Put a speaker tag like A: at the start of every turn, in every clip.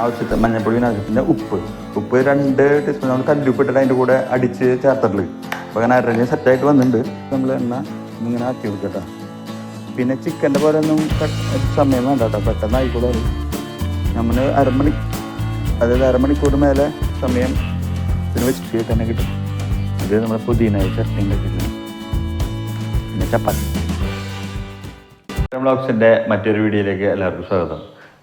A: ആവശ്യത്തിന് മഞ്ഞപ്പൊടിയും ആവശ്യം പിന്നെ ഉപ്പ്. ഉപ്പ് രണ്ട് ടീസ്പൂൺ നമ്മൾ കല്ലുപ്പ് ഇട്ടിട്ട് അതിന്റെ കൂടെ അടിച്ച് ചേർത്തിട്ടുള്ളത് അപ്പോൾ അങ്ങനെ അരഞ്ഞ് സെറ്റായിട്ട് വന്നിട്ടുണ്ട്. നമ്മൾ എണ്ണ ഇങ്ങനെ ആക്കി കൊടുക്കട്ടോ. പിന്നെ ചിക്കന്റെ പോലെ ഒന്നും സമയം വേണ്ട കേട്ടോ. പെട്ടെന്ന് ആയിക്കോളൂ നമ്മൾ അരമണി അതായത് അരമണിക്കൂർ മേലെ സമയം ഇതിന് വെച്ചിട്ട് തന്നെ കിട്ടും. ഇത് നമ്മൾ പുതിയനായി ചട്ടിയും ഉണ്ടാക്കിയിട്ടുണ്ട് പിന്നെ ചപ്പാത്തി. ബ്ലോഗ്സിന്റെ മറ്റൊരു വീഡിയോയിലേക്ക് എല്ലാവർക്കും സ്വാഗതം.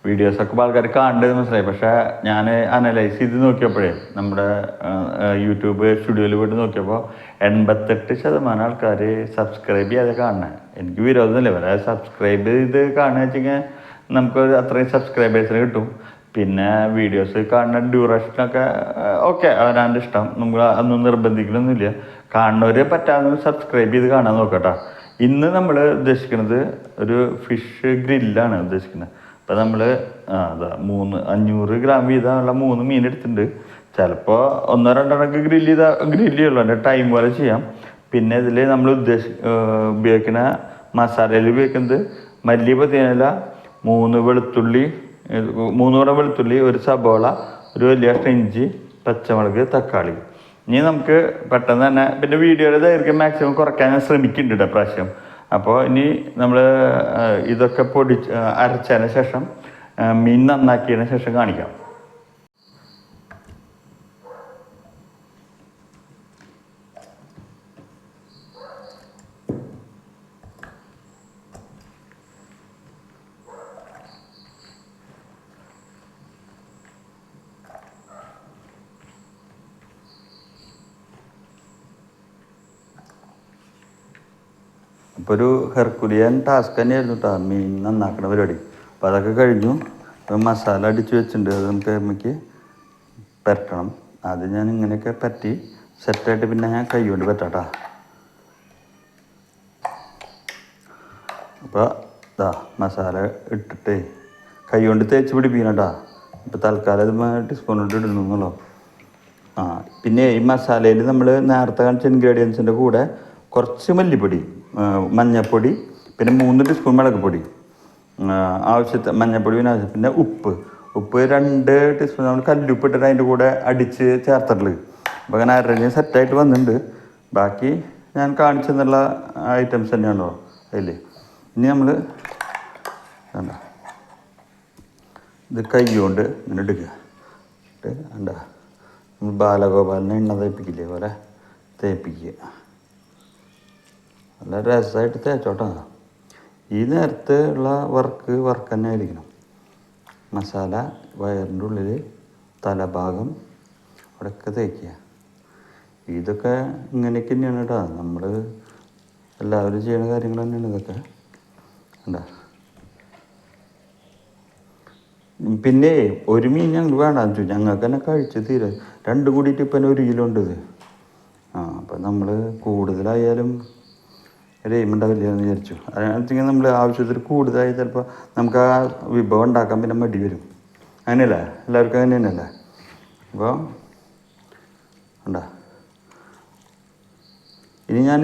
A: വീഡിയോസൊക്കെ ആൾക്കാർ കാണേണ്ടത് മനസ്സിലായി. പക്ഷേ ഞാൻ അനലൈസ് ചെയ്ത് നോക്കിയപ്പോഴേ നമ്മുടെ യൂട്യൂബ് സ്റ്റുഡിയോയിൽ പോയിട്ട് നോക്കിയപ്പോൾ എൺപത്തെട്ട് ശതമാനം ആൾക്കാർ സബ്സ്ക്രൈബ് ചെയ്യാതെ കാണണേ എനിക്ക് വിരോധമില്ല വരെ സബ്സ്ക്രൈബ് ചെയ്ത് കാണുക വെച്ചെങ്കിൽ നമുക്ക് അത്രയും സബ്സ്ക്രൈബേഴ്സിന് കിട്ടും. പിന്നെ വീഡിയോസ് കാണുന്ന ഡ്യൂറേഷനൊക്കെ ഓക്കെ അവനാന്റെ ഇഷ്ടം. നമ്മൾ അതൊന്നും നിർബന്ധിക്കണമൊന്നുമില്ല കാണുന്നവർ പറ്റാവുന്ന സബ്സ്ക്രൈബ് ചെയ്ത് കാണാൻ നോക്കട്ടോ. ഇന്ന് നമ്മൾ ഉദ്ദേശിക്കുന്നത് ഒരു ഫിഷ് ഗ്രില്ലാണ് ഉദ്ദേശിക്കുന്നത് അപ്പം നമ്മൾ അതാ മൂന്ന് അഞ്ഞൂറ് ഗ്രാം വീതമുള്ള മൂന്ന് മീൻ എടുത്തിട്ടുണ്ട്. ചിലപ്പോൾ ഒന്നോ രണ്ടെണ്ണക്ക് ഗ്രില്ല് ചെയ്താൽ ഗ്രില്ല് ചെയ്യുള്ളൂ. എന്റെ ടൈം പോലെ ചെയ്യാം. പിന്നെ ഇതിൽ നമ്മൾ ഉദ്ദേശ ഉപയോഗിക്കുന്ന മസാലയിൽ ഉപയോഗിക്കുന്നത് മല്ലി പതിനല മൂന്ന് വെളുത്തുള്ളി ഏർ മൂന്ന് കൂടെ വെളുത്തുള്ളി ഒരു സബോള ഒരു വലിയ ഇഞ്ചി പച്ചമുളക് തക്കാളി. ഇനി നമുക്ക് പെട്ടെന്ന് തന്നെ പിന്നെ വീഡിയോയുടെ ദൈർഘ്യം മാക്സിമം കുറയ്ക്കാൻ ഞാൻ ശ്രമിക്കുന്നുണ്ട് പ്രാവശ്യം അപ്പോൾ ഇനി നമ്മൾ ഇതൊക്കെ പൊടി അരച്ചതിന് ശേഷം മീൻ നന്നാക്കിയതിന് ശേഷം കാണിക്കാം. അപ്പോൾ ഒരു ഹെർക്കുലിയൻ ടാസ്ക് തന്നെയായിരുന്നു കേട്ടോ മീൻ നന്നാക്കണ പരിപാടി. അപ്പോൾ അതൊക്കെ കഴിഞ്ഞു. അപ്പോൾ മസാല അടിച്ച് വെച്ചിട്ടുണ്ട്. അത് നമുക്ക് അമ്മയ്ക്ക് പരട്ടണം. അത് ഞാൻ ഇങ്ങനെയൊക്കെ പറ്റി സെറ്റായിട്ട് പിന്നെ ഞാൻ കൈ കൊണ്ട് പറ്റാട്ടാ. അപ്പോൾ ഇതാ മസാല ഇട്ടിട്ട് കൈ കൊണ്ട് തേച്ച് പിടിപ്പിക്കണം കേട്ടോ ഇപ്പോൾ തൽക്കാലം ഇത് ഡിസ്കൗണ്ട് കൊണ്ട് ഇടുന്നുള്ളൂ ആ പിന്നെ ഈ മസാലയിൽ നമ്മൾ നേരത്തെ കാണിച്ച ഇൻഗ്രീഡിയൻസിന്റെ കൂടെ കുറച്ച് മല്ലിപ്പൊടി. മഞ്ഞൾപ്പൊടി പിന്നെ മൂന്ന് ടീസ്പൂൺ മുളക് പൊടി. ആവശ്യത്തെ പിന്നെ ആവശ്യം പിന്നെ ഉപ്പ്. ഉപ്പ് രണ്ട് ടീസ്പൂൺ നമ്മൾ കല്ലുപ്പ് ഇട്ടിട്ട് അതിന്റെ കൂടെ അടിച്ച് ചേർത്തിട്ടുള്ളത് അപ്പോൾ അങ്ങനെ അരഞ്ഞ് സെറ്റായിട്ട് വന്നിട്ടുണ്ട്. ബാക്കി ഞാൻ കാണിച്ചു തന്നുള്ള ഐറ്റംസ് തന്നെയാണല്ലോ അതിൽ ഇനി നമ്മൾ വേണ്ട ഇത് കൈ കൊണ്ട് ഇങ്ങനെ എടുക്കുക എന്താ നമ്മൾ ബാലഗോപാലിനെ എണ്ണ തേപ്പിക്കില്ലേ പോലെ തേപ്പിക്കുക. നല്ല രസമായിട്ട് തേച്ചോട്ടാ. ഈ നേരത്തെ ഉള്ള വർക്ക് വർക്ക് തന്നെ ആയിരിക്കണം. മസാല വയറിന്റെ ഉള്ളിൽ തലഭാഗം അവിടെയൊക്കെ തേക്കുക. ഇതൊക്കെ ഇങ്ങനെയൊക്കെ തന്നെയാണ് കേട്ടോ നമ്മൾ എല്ലാവരും ചെയ്യുന്ന കാര്യങ്ങൾ തന്നെയാണ് ഇതൊക്കെ. ഉണ്ടാ പിന്നെ ഒരു മീൻ ഞങ്ങൾ വേണ്ടാന്ന് വെച്ചു ഞങ്ങൾക്ക് തന്നെ കഴിച്ച് തീരെ. രണ്ടും കൂടിയിട്ട് ഇപ്പം ഒരു കിലോ ഉണ്ട് ഇത്. ആ അപ്പം നമ്മൾ കൂടുതലായാലും ഒരു എയിം എന്ന് വിചാരിച്ചു. അതിനകത്തേക്ക് നമ്മൾ ആവശ്യത്തിൽ കൂടുതലായി ചിലപ്പോൾ നമുക്ക് ആ വിഭവം ഉണ്ടാക്കാൻ പിന്നെ മടി വരും. അങ്ങനെയല്ലേ? എല്ലാവർക്കും അങ്ങനെ തന്നെയല്ലേ അപ്പോൾ ഉണ്ടാ ഇനി ഞാൻ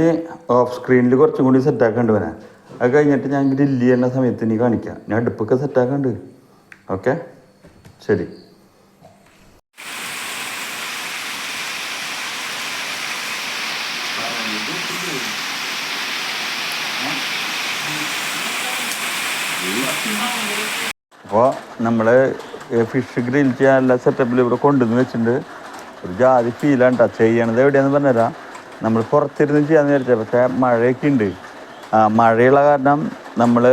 A: ഓഫ് സ്ക്രീനിൽ കുറച്ചും കൂടി സെറ്റാക്കേണ്ടി വരാൻ അത് കഴിഞ്ഞിട്ട് ഞാൻ ഗ്രില്ല് ചെയ്യുന്ന സമയത്ത് ഇനി കാണിക്കാം. ഞാൻ അടുപ്പൊക്കെ സെറ്റാക്കാണ്ട് ഓക്കെ ശരി. അപ്പോൾ നമ്മൾ ഫിഷ് ഗ്രിൽ ചെയ്യാനുള്ള സെറ്റപ്പിൽ ഇവിടെ കൊണ്ടുവന്ന് വെച്ചിട്ടുണ്ട്. ഒരു ജാതി ഫീലാണ് കേട്ടോ ചെയ്യണത് എവിടെയാന്ന് പറഞ്ഞുതരാം. നമ്മൾ പുറത്തിരുന്ന് ചെയ്യാന്ന് വിചാരിച്ചത് പക്ഷേ മഴയൊക്കെ ഉണ്ട്. ആ മഴയുള്ള കാരണം നമ്മൾ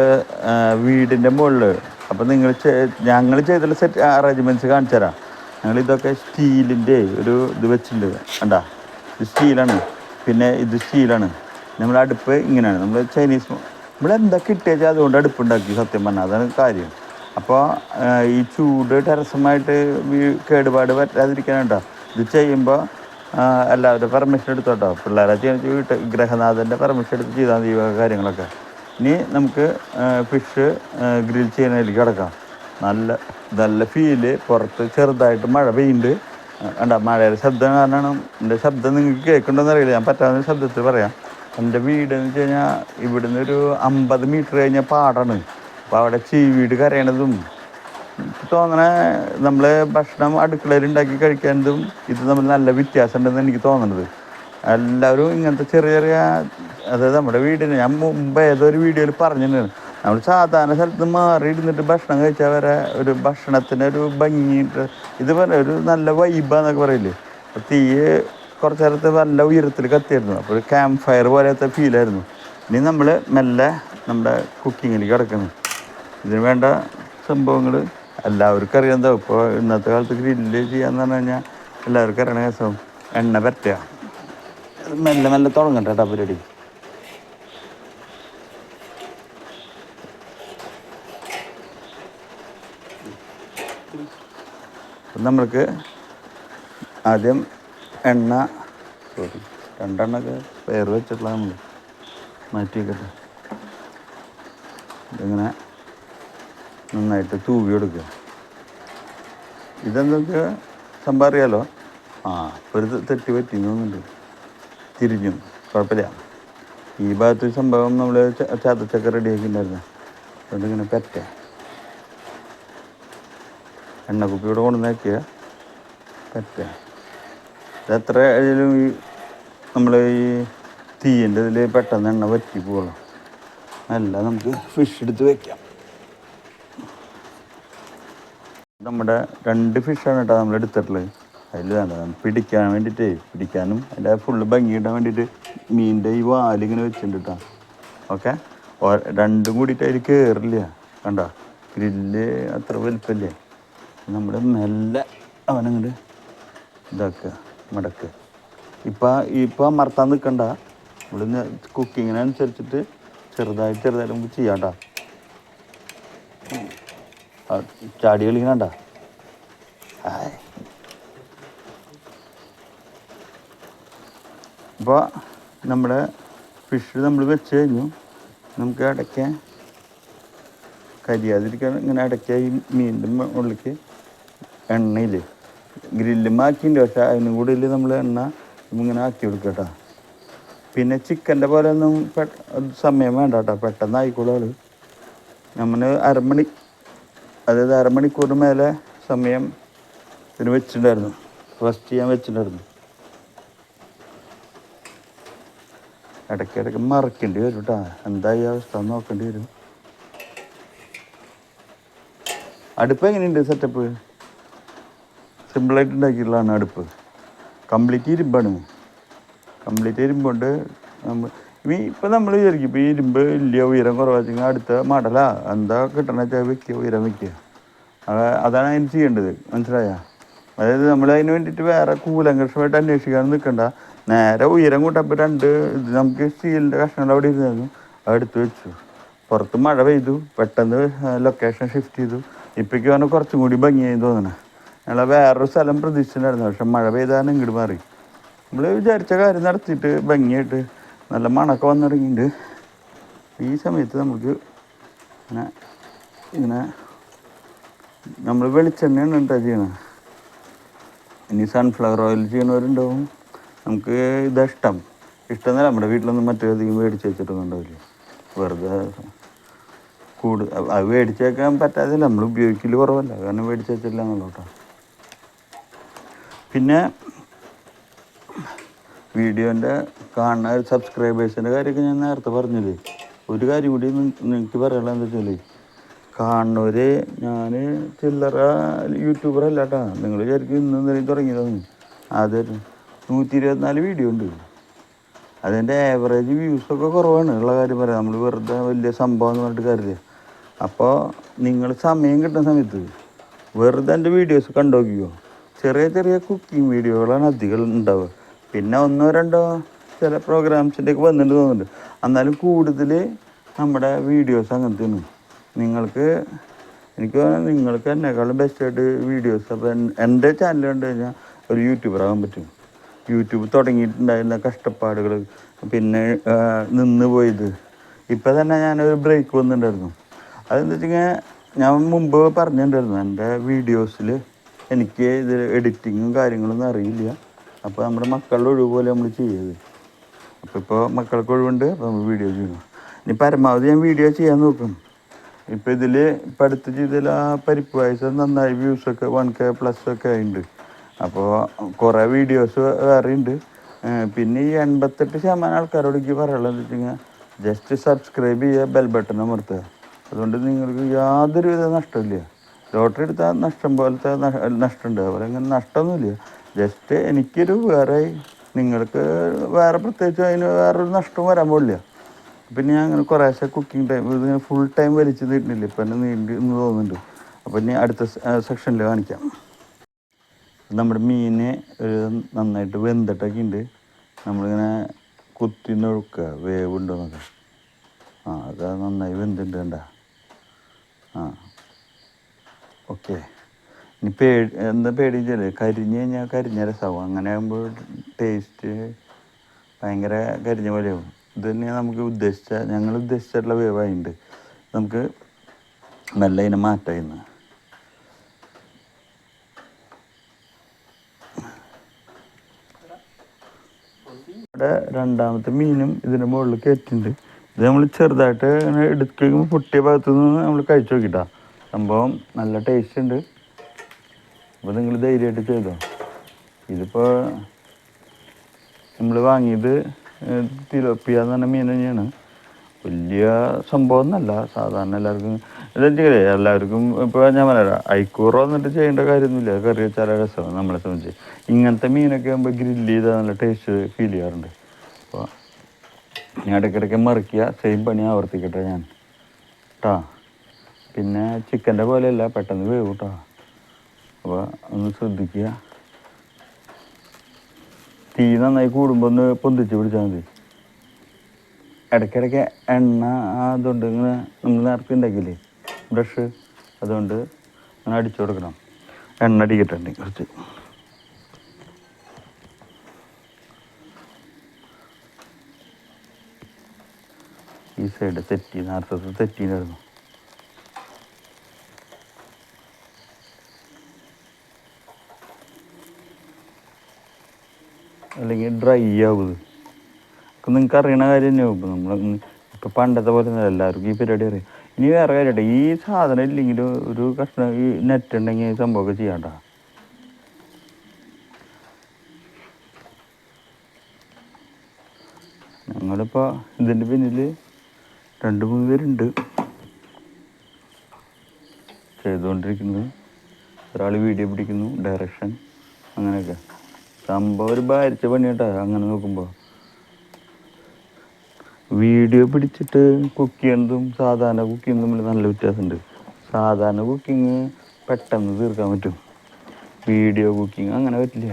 A: വീടിന്റെ മുകളിൽ അപ്പോൾ നിങ്ങൾ ഞങ്ങൾ ചെയ്തുള്ള സെറ്റ് അറേഞ്ച്മെന്റ്സ് കാണിച്ചു തരാം. ഞങ്ങൾ ഇതൊക്കെ സ്റ്റീലിന്റെ ഒരു ഇത് വെച്ചിട്ടുണ്ട്. കണ്ടാ? ഇത് സ്റ്റീലാണ്. പിന്നെ ഇത് സ്റ്റീലാണ്. നമ്മൾ അടുപ്പ് ഇങ്ങനെയാണ്. നമ്മൾ ചൈനീസ് നമ്മൾ എന്താ കിട്ടിയാച്ചാൽ അതുകൊണ്ട് അടുപ്പുണ്ടാക്കി സത്യം പറഞ്ഞാൽ അതാണ് കാര്യം. അപ്പോൾ ഈ ചൂട് ടെറസുമായിട്ട് കേടുപാട് പറ്റാതിരിക്കാനുണ്ടോ ഇത് ചെയ്യുമ്പോൾ എല്ലാവരും പെർമിഷൻ എടുത്തോട്ടോ? പിള്ളേരെ വീട്ട് ഗ്രഹനാഥന്റെ പെർമിഷൻ എടുത്ത് ചെയ്താൽ മതി കാര്യങ്ങളൊക്കെ. ഇനി നമുക്ക് ഫിഷ് ഗ്രിൽ ചെയ്യുന്നതിലേക്ക് കിടക്കാം. നല്ല നല്ല ഫീൽ പുറത്ത് ചെറുതായിട്ട് മഴ പെയ്യുന്നുണ്ട്. വേണ്ട മഴയുടെ ശബ്ദം കാരണമാണ് എന്റെ ശബ്ദം നിങ്ങൾക്ക് കേൾക്കണ്ടെന്ന് അറിയില്ല. ഞാൻ പറ്റാവുന്ന ശബ്ദത്തിൽ പറയാം. എന്റെ വീട് എന്ന് വെച്ച് കഴിഞ്ഞാൽ ഇവിടുന്ന് ഒരു അമ്പത് മീറ്റർ കഴിഞ്ഞ പാടാണ്. അപ്പോൾ അവിടെ ചീവീട് കരയണതും തോന്നണ നമ്മൾ ഭക്ഷണം അടുക്കളയിൽ ഉണ്ടാക്കി കഴിക്കുന്നതും ഇത് തമ്മിൽ നല്ല വ്യത്യാസം ഉണ്ടെന്ന് എനിക്ക് തോന്നുന്നത് എല്ലാവരും ഇങ്ങനത്തെ ചെറിയ ചെറിയ അതായത് നമ്മുടെ വീടിന് ഞാൻ മുമ്പ് ഏതൊരു വീഡിയോയിൽ പറഞ്ഞിട്ടുണ്ട്. നമ്മൾ സാധാരണ സ്ഥലത്ത് മാറി ഇരുന്നിട്ട് ഭക്ഷണം കഴിച്ചാൽ വരെ ഒരു ഭക്ഷണത്തിന്റെ ഒരു ഭംഗി ഇത് പോലെ ഒരു നല്ല വൈബാന്നൊക്കെ പറയില്ലേ? അപ്പോൾ തീ കുറച്ച് നേരത്തെ നല്ല ഉയരത്തിൽ കത്തിയായിരുന്നു. അപ്പോൾ ഒരു ക്യാമ്പ് ഫയർ പോലത്തെ ഫീലായിരുന്നു ഇനി നമ്മൾ മെല്ലെ നമ്മുടെ കുക്കിങ്ങിലേക്ക് കിടക്കുന്നു. ഇതിന് വേണ്ട സംഭവങ്ങൾ എല്ലാവർക്കും അറിയാം ഇപ്പോൾ ഇന്നത്തെ കാലത്ത് ഗ്രില്ല് ചെയ്യാന്ന് പറഞ്ഞു കഴിഞ്ഞാൽ എല്ലാവർക്കും അറിയണ കേസം എണ്ണ പറ്റുക മെല്ലെ മെല്ലെ തുടങ്ങട്ടെ പരിപാടി. നമ്മൾക്ക് ആദ്യം എണ്ണ സോറി രണ്ടെണ്ണൊക്കെ പേര് വെച്ചിട്ടുള്ള നമ്മൾ മാറ്റി വെക്കട്ടെ ഇതിങ്ങനെ നന്നായിട്ട് തൂവി കൊടുക്കുക ഇതെന്തൊക്കെ? സംഭവം അറിയാലോ? ആ ഒരു തെറ്റി പറ്റി തോന്നുന്നുണ്ട്. തിരിഞ്ഞു. കുഴപ്പമില്ല. ഈ ഭാഗത്ത് സംഭവം നമ്മൾ ചതച്ചൊക്കെ റെഡിയാക്കിയിട്ടുണ്ടായിരുന്നു. അതുകൊണ്ട് ഇങ്ങനെ പെറ്റ. എണ്ണക്കുപ്പിയോടെ കൊണ്ടു നോക്കിയ ഇതെത്ര ആയാലും ഈ നമ്മൾ ഈ തീയന്റെ ഇതിൽ പെട്ടെന്ന് എണ്ണ പറ്റി പോകണം. അല്ല നമുക്ക് ഫിഷ് എടുത്ത് വെക്കാം. നമ്മുടെ രണ്ട് ഫിഷാണ് കേട്ടോ നമ്മൾ എടുത്തിട്ടുള്ളത്. അതിൽ വേണ്ട പിടിക്കാൻ വേണ്ടിയിട്ട് പിടിക്കാനും അതിന്റെ ഫുള്ള് ഭംഗി ഇടാൻ വേണ്ടിയിട്ട് മീനിന്റെ ഈ വാലിങ്ങനെ വെച്ചിട്ടുണ്ട് കേട്ടോ. ഓക്കെ രണ്ടും കൂടിയിട്ട് അതിൽ കയറില്ല കണ്ട? ഗ്രില്ല് അത്ര വലുപ്പമില്ലേ? നമ്മൾ മെല്ലെ അവനങ്ങോട്ട് ഇതാക്കുക മടക്കുക. ഇപ്പം ഇപ്പം അമർത്താൻ നിൽക്കണ്ട. നമ്മൾ കുക്കിങ്ങിനനുസരിച്ചിട്ട് ചെറുതായിട്ട് ചെറുതായിട്ട് നമുക്ക് ചെയ്യാം കേട്ടോ. ചാടി കളിക്കണണ്ട അപ്പോൾ നമ്മുടെ ഫിഷ് നമ്മൾ വെച്ച് കഴിഞ്ഞു. നമുക്ക് ഇടയ്ക്ക് കരിയാതിരിക്കാൻ ഇങ്ങനെ ഇടയ്ക്ക് ഈ മീനിന്റെ ഉള്ളിലേക്ക് എണ്ണയിൽ ഗ്രില്ലും ആക്കിയിട്ടുണ്ട് പക്ഷെ അതിനും ഇല്ല നമ്മൾ എണ്ണ ഇങ്ങനെ ആക്കി കൊടുക്കുക കേട്ടോ. പിന്നെ ചിക്കന്റെ പോലെ ഒന്നും സമയം വേണ്ട കേട്ടോ. പെട്ടെന്ന് ആയിക്കോളും നമ്മൾ അരമണി അതായത് അരമണിക്കൂറിന് മേലെ സമയം ഇതിന് വെച്ചിട്ടുണ്ടായിരുന്നു. റെസ്റ്റ് ചെയ്യാൻ വെച്ചിട്ടുണ്ടായിരുന്നു. ഇടയ്ക്കിടയ്ക്ക് ഇടയ്ക്ക് മറക്കേണ്ടി വരും കേട്ടോ എന്താ ഈ അവസ്ഥ നോക്കേണ്ടി വരും. അടുപ്പ് എങ്ങനെയുണ്ട് സെറ്റപ്പ് സിമ്പിളായിട്ട് ഉണ്ടാക്കിയിട്ടുള്ളതാണ് അടുപ്പ്. കംപ്ലീറ്റ് ഇരുമ്പാണ്. കംപ്ലീറ്റ് ഇരുമ്പുണ്ട് നമ്മൾ ഈ ഇപ്പം നമ്മൾ വിചാരിക്കും ഇപ്പോൾ ഈ ഇരുമ്പ് ഇല്ല ഉയരം കുറവാച്ചെങ്കിൽ അടുത്ത മടല എന്താ കിട്ടണ വെച്ചാൽ വെക്കുക ഉയരം വെക്കുക അത് അതാണ് അതിന് ചെയ്യേണ്ടത് മനസ്സിലായ? അതായത് നമ്മൾ അതിന് വേണ്ടിയിട്ട് വേറെ കൂലങ്കഷമായിട്ട് അന്വേഷിക്കാൻ നിൽക്കണ്ട നേരെ ഉയരം കൂട്ടപ്പോൾ രണ്ട് ഇത് നമുക്ക് സ്റ്റീലിന്റെ കഷ്ണങ്ങൾ അവിടെ ഇരുന്നായിരുന്നു എടുത്തു വെച്ചു. പുറത്ത് മഴ പെയ്തു പെട്ടെന്ന് ലൊക്കേഷൻ ഷിഫ്റ്റ് ചെയ്തു. ഇപ്പോഴേക്ക് പറഞ്ഞാൽ കുറച്ചും കൂടി ഭംഗിയായി തോന്നണേ. ഞങ്ങൾ വേറൊരു സ്ഥലം പ്രതീക്ഷിച്ചിട്ടുണ്ടായിരുന്നു പക്ഷെ മഴ പെയ്താൽ ഇങ്ങോട്ട് മാറി. നമ്മൾ വിചാരിച്ച കാര്യം നടത്തിയിട്ട് ഭംഗിയായിട്ട് നല്ല മണമൊക്കെ വന്നു തുടങ്ങിയിട്ടുണ്ട് ഈ സമയത്ത് നമുക്ക് ഇങ്ങനെ ഇങ്ങനെ നമ്മൾ വെളിച്ചെണ്ണയാണ് എന്താ ചെയ്യണത് ഇനി സൺഫ്ലവർ ഓയിൽ ചെയ്യണവരുണ്ടാവും നമുക്ക് ഇതാ ഇഷ്ടം. ഇഷ്ടം എന്നല്ല നമ്മുടെ വീട്ടിലൊന്നും മറ്റേധികം മേടിച്ച് വെച്ചിട്ടൊന്നുണ്ടാവില്ല വെറുതെ കൂടു അത് മേടിച്ച് വെക്കാൻ പറ്റാതില്ല. നമ്മൾ ഉപയോഗിക്കൽ കുറവല്ല. കാരണം മേടിച്ച് വെച്ചില്ല എന്നുള്ളൂ പിന്നെ വീഡിയോന്റെ കാണുന്ന സബ്സ്ക്രൈബേഴ്സിന്റെ കാര്യമൊക്കെ ഞാൻ നേരത്തെ പറഞ്ഞില്ലേ? ഒരു കാര്യം കൂടി നിങ്ങൾക്ക് പറയാനുള്ളത് എന്താ വെച്ചാൽ കാണുന്നവർ ഞാൻ ചില്ലറ യൂട്യൂബർ അല്ല കേട്ടോ നിങ്ങൾ വിചാരിക്കും ഇന്ന് എന്തെങ്കിലും തുടങ്ങിയതാണ് അത് നൂറ്റി ഇരുപത്തിനാല് വീഡിയോ ഉണ്ട് അതിന്റെ ആവറേജ് വ്യൂസൊക്കെ കുറവാണ്. ഉള്ള കാര്യം പറയാം. നമ്മൾ വെറുതെ വലിയ സംഭവം എന്ന് പറഞ്ഞിട്ട് കാര്യമില്ല. അപ്പോൾ നിങ്ങൾ സമയം കിട്ടുന്ന സമയത്ത് വെറുതെ എന്റെ വീഡിയോസ് കണ്ടു നോക്കിക്കോ ചെറിയ ചെറിയ കുക്കിംഗ് വീഡിയോകളാണ് അധികം ഉണ്ടാവുക. പിന്നെ ഒന്നോ രണ്ടോ ചില പ്രോഗ്രാംസിന്റെ ഒക്കെ വന്നിട്ട് തോന്നുന്നുണ്ട്. എന്നാലും കൂടുതൽ നമ്മുടെ വീഡിയോസ് അങ്ങനത്തെയാണ് നിങ്ങൾക്ക് എനിക്ക് നിങ്ങൾക്ക് എന്നെക്കാളും ബെസ്റ്റായിട്ട് വീഡിയോസ് അപ്പോൾ എന്റെ ചാനൽ കണ്ടു കഴിഞ്ഞാൽ ഒരു യൂട്യൂബർ ആകാൻ പറ്റും. യൂട്യൂബ് തുടങ്ങിയിട്ടുണ്ടായിരുന്ന കഷ്ടപ്പാടുകൾ പിന്നെ നിന്ന് പോയത്. ഇപ്പം തന്നെ ഞാനൊരു ബ്രേക്ക് വന്നിട്ടുണ്ടായിരുന്നു. അതെന്താ വെച്ചാൽ ഞാൻ മുമ്പ് പറഞ്ഞിട്ടുണ്ടായിരുന്നു എന്റെ വീഡിയോസിൽ എനിക്ക് ഇത് എഡിറ്റിങ്ങും കാര്യങ്ങളൊന്നും അറിയില്ല. അപ്പോൾ നമ്മുടെ മക്കളുടെ ഒഴിവ് പോലെ നമ്മൾ ചെയ്യത് അപ്പോൾ ഇപ്പോൾ മക്കൾക്ക് ഒഴിവുണ്ട് അപ്പോൾ നമ്മൾ വീഡിയോ ചെയ്യണം ഇനി പരമാവധി ഞാൻ വീഡിയോ ചെയ്യാൻ നോക്കും. ഇപ്പോൾ ഇതിൽ ഇപ്പം അടുത്ത് ചെയ്തതിൽ ആ പരിപ്പ് വയസ്സ് നന്നായി വ്യൂസൊക്കെ വൺ കെ പ്ലസ് ഒക്കെ ഉണ്ട് അപ്പോൾ കുറേ വീഡിയോസ് വേറെ ഉണ്ട് പിന്നെ ഈ എൺപത്തെട്ട് ശതമാനം ആൾക്കാരോട് എനിക്ക് പറയാനുള്ളത് വെച്ച് കഴിഞ്ഞാൽ ജസ്റ്റ് സബ്സ്ക്രൈബ് ചെയ്യുക ബെൽ ബട്ടൺ അമർത്തുക. അതുകൊണ്ട് നിങ്ങൾക്ക് യാതൊരുവിധ നഷ്ടമില്ല ലോട്ടറി എടുത്താൽ നഷ്ടം പോലത്തെ നഷ്ടമുണ്ട് അതുപോലെ അങ്ങനെ നഷ്ടമൊന്നുമില്ല. ജസ്റ്റ് എനിക്കൊരു വേറെ നിങ്ങൾക്ക് വേറെ പ്രത്യേകിച്ച് അതിന് വേറൊരു നഷ്ടവും വരാൻ പോലില്ല. പിന്നെ ഞാൻ അങ്ങനെ കുറേശ്ശെ കുക്കിംഗ് ടൈം ഇത് ഫുൾ ടൈം വലിച്ചു നീട്ടുന്നില്ല ഇപ്പം എന്നെ നീണ്ടി എന്ന് തോന്നുന്നുണ്ട്. അപ്പം ഇനി അടുത്ത സെക്ഷനിൽ കാണിക്കാം. നമ്മുടെ മീന് ഒരു നന്നായിട്ട് വെന്തിട്ടൊക്കെ ഉണ്ട് നമ്മളിങ്ങനെ കുത്തി നൊഴുക്കുക വേവ് ഉണ്ടോന്നൊക്കെ ആ അത് നന്നായി വെന്തിട്ടുണ്ട് ആ ഓക്കെ. പേടി എന്താ പേടി വെച്ചാൽ കരിഞ്ഞ് കഴിഞ്ഞാൽ കരിഞ്ഞ രസമാവും അങ്ങനെ ആകുമ്പോൾ ടേസ്റ്റ് ഭയങ്കര കരിഞ്ഞ പോലെയാവും. ഇത് തന്നെ നമുക്ക് ഉദ്ദേശിച്ച ഞങ്ങൾ ഉദ്ദേശിച്ചിട്ടുള്ള വേവായിട്ടുണ്ട് നമുക്ക് മെല്ലെ ഇതിനെ മാറ്റാം ഇവിടെ രണ്ടാമത്തെ മീനും ഇതിന്റെ മുകളിൽ കയറ്റുണ്ട് ഇത് നമ്മൾ ചെറുതായിട്ട് ഇങ്ങനെ എടുക്കുമ്പോൾ പൊട്ടിയ ഭാഗത്തു നിന്ന് നമ്മൾ കഴിച്ചു നോക്കിട്ടാ. സംഭവം നല്ല ടേസ്റ്റ് ഉണ്ട്. അപ്പോൾ നിങ്ങൾ ധൈര്യമായിട്ട് ചെയ്തോ? ഇതിപ്പോൾ നമ്മൾ വാങ്ങിയത് തിലോപ്പിയ എന്ന് പറഞ്ഞ മീൻ തന്നെയാണ്. വലിയ സംഭവം എന്നല്ല സാധാരണ എല്ലാവർക്കും ഇതെന്താ എല്ലാവർക്കും ഇപ്പോൾ ഞാൻ പറയാം ഐക്കൂറ വന്നിട്ട് ചെയ്യേണ്ട കാര്യമൊന്നുമില്ല കറി വെച്ചാൽ രസമാണ് നമ്മളെ സംബന്ധിച്ച്. ഇങ്ങനത്തെ മീനൊക്കെ ആകുമ്പോൾ ഗ്രില്ല് ചെയ്താൽ നല്ല ടേസ്റ്റ് ഫീൽ ചെയ്യാറുണ്ട്. അപ്പോൾ ഞാൻ ഇടയ്ക്കിടയ്ക്ക് മറിക്കുക സെയിം പണി ആവർത്തിക്കട്ടെ ഞാൻ. കേട്ടോ പിന്നെ ചിക്കന്റെ പോലെയല്ല പെട്ടെന്ന് വേവും കേട്ടോ അപ്പോൾ ഒന്ന് ശ്രദ്ധിക്കുക. തീ നന്നായി കൂടുമ്പോൾ ഒന്ന് പൊന്തിച്ച് പിടിച്ചാൽ മതി. ഇടയ്ക്കിടയ്ക്ക് എണ്ണ അതുകൊണ്ട് ഇങ്ങനെ നമ്മൾ നേരത്തെ ഉണ്ടാക്കിയില്ലേ? ബ്രഷ് അതുകൊണ്ട് അങ്ങനെ അടിച്ചു കൊടുക്കണം. എണ്ണ അടിക്കട്ടുണ്ട് കുറച്ച്. ഈ സൈഡ് തെറ്റി നേരത്തെ തെറ്റിയിലായിരുന്നു അല്ലെങ്കിൽ ഡ്രൈ ആവും ഒക്കെ നിങ്ങൾക്ക് അറിയണ കാര്യം തന്നെയാവും ഇപ്പം നമ്മൾ ഇപ്പം പണ്ടത്തെ പോലെ ഒന്നും എല്ലാവർക്കും ഈ പരിപാടി അറിയാം. ഇനി വേറെ കാര്യമായിട്ട് ഈ സാധനം ഇല്ലെങ്കിൽ ഒരു കഷ്ണം ഈ നെറ്റ് ഉണ്ടെങ്കിൽ ഈ സംഭവമൊക്കെ ചെയ്യാണ്ട ഞങ്ങളിപ്പോൾ ഇതിന്റെ പിന്നിൽ രണ്ട് മൂന്ന് പേരുണ്ട്. ചെയ്തുകൊണ്ടിരിക്കുന്നത്. ഒരാൾ വീഡിയോ പിടിക്കുന്നു ഡയറക്ഷൻ അങ്ങനെയൊക്കെ. സംഭവം ഒരു ഭാരിച്ച പണി കേട്ടോ അങ്ങനെ നോക്കുമ്പോൾ വീഡിയോ പിടിച്ചിട്ട് കുക്ക് ചെയ്യുന്നതും സാധാരണ കുക്ക് ചെയ്യുന്നതും തമ്മിൽ നല്ല വ്യത്യാസമുണ്ട്. സാധാരണ കുക്കിങ് പെട്ടെന്ന് തീർക്കാൻ പറ്റും. വീഡിയോ കുക്കിംഗ് അങ്ങനെ പറ്റില്ല.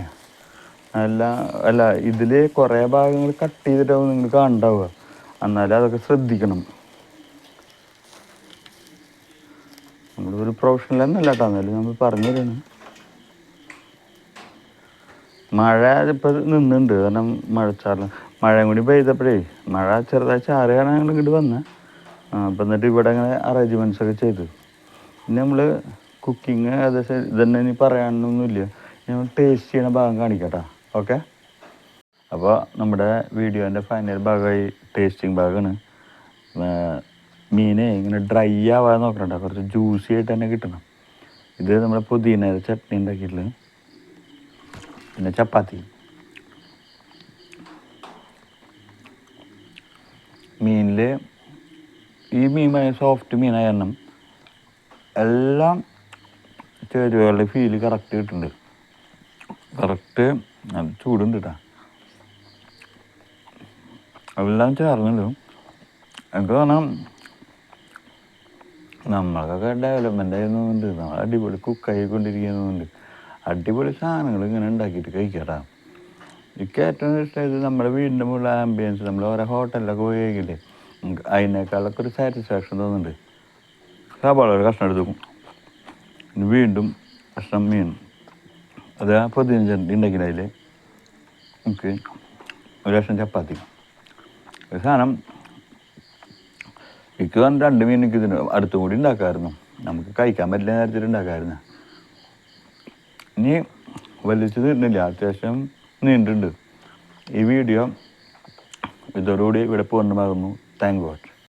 A: അല്ല അല്ല ഇതിൽ കുറേ ഭാഗങ്ങൾ കട്ട് ചെയ്തിട്ടാവും നിങ്ങൾ കാണണ്ടാവുക. എന്നാലും അതൊക്കെ ശ്രദ്ധിക്കണം. നമ്മളൊരു പ്രൊഫഷണൽ എന്നല്ല കേട്ടോ എന്നാലും നമ്മൾ പറഞ്ഞു തരാണ്. മഴ ഇപ്പം നിന്നുണ്ട്. കാരണം മഴച്ചാറിൽ മഴയും കൂടി പെയ്തപ്പോഴേ മഴ ചെറുതായി ചാറുകയാണ് ഞങ്ങൾ ഇങ്ങോട്ട് വന്നത് അപ്പം എന്നിട്ട് ഇവിടെ അങ്ങനെ അറേഞ്ച്മെന്റ്സ് ഒക്കെ ചെയ്തു. പിന്നെ നമ്മൾ കുക്കിങ് ഏകദേശം ഇതന്നെ ഇനി പറയാനൊന്നുമില്ല. ഞങ്ങൾ ടേസ്റ്റ് ചെയ്യണ ഭാഗം കാണിക്കട്ടാ. ഓക്കെ അപ്പോൾ നമ്മുടെ വീഡിയോന്റെ ഫൈനൽ ഭാഗമായി ടേസ്റ്റിംഗ് ഭാഗമാണ് മീനെ ഇങ്ങനെ ഡ്രൈ ആവാതെ നോക്കണ്ട. കുറച്ച് ജ്യൂസി ആയിട്ട് തന്നെ കിട്ടണം. ഇത് നമ്മുടെ പുതിയ ചട്നി ഉണ്ടാക്കിയിട്ടുള്ളത്. പിന്നെ ചപ്പാത്തി മീനിൽ ഈ മീൻ സോഫ്റ്റ് മീനായ കാരണം എല്ലാം ചേരുവകളുടെ ഫീൽ കറക്റ്റ് കിട്ടുന്നുണ്ട് കറക്റ്റ് ചൂടുണ്ട് കേട്ടോ എല്ലാം ചേർന്നുണ്ട്. എനിക്ക് തോന്നാം നമ്മൾക്കൊക്കെ ഡെവലപ്മെന്റ് ആയിരുന്നുണ്ട് നമ്മൾ അടിപൊളി കുക്കായി കൊണ്ടിരിക്കുന്നുണ്ട് അടിപൊളി സാധനങ്ങൾ ഇങ്ങനെ ഉണ്ടാക്കിയിട്ട് കഴിക്കട്ടാ. എനിക്ക് ഏറ്റവും ഇഷ്ടമായത് നമ്മുടെ വീടിന്റെ മുകളിൽ ആംബിയൻസ് നമ്മൾ ഓരോ ഹോട്ടലിലൊക്കെ പോയി കഴിക്കില്ലേ? അതിനേക്കാളൊക്കെ ഒരു സാറ്റിസ്ഫാക്ഷൻ തോന്നുന്നുണ്ട്. സവാള ഒരു കഷ്ണം എടുത്തു വീണ്ടും കഷ്ണം മീൻ. അത് ആ പൊതിന ഉണ്ടാക്കിയതിൽ നമുക്ക് ഒരു കഷ്ണം ചപ്പാത്തി. ഒരു സാധനം എനിക്ക് രണ്ട് മീൻ എനിക്ക് ഇതിന് അടുത്തും കൂടി ഉണ്ടാക്കാമായിരുന്നു. നമുക്ക് കഴിക്കാൻ പറ്റില്ല നേരത്തിൽ ഉണ്ടാക്കാമായിരുന്നു. ഇനി വലിച്ചു നീട്ടുന്നില്ല അത്യാവശ്യം നീണ്ടുണ്ട്. ഈ വീഡിയോ ഇതോടുകൂടി ഇവിടെ പൂർണമാകുന്നു. Thank God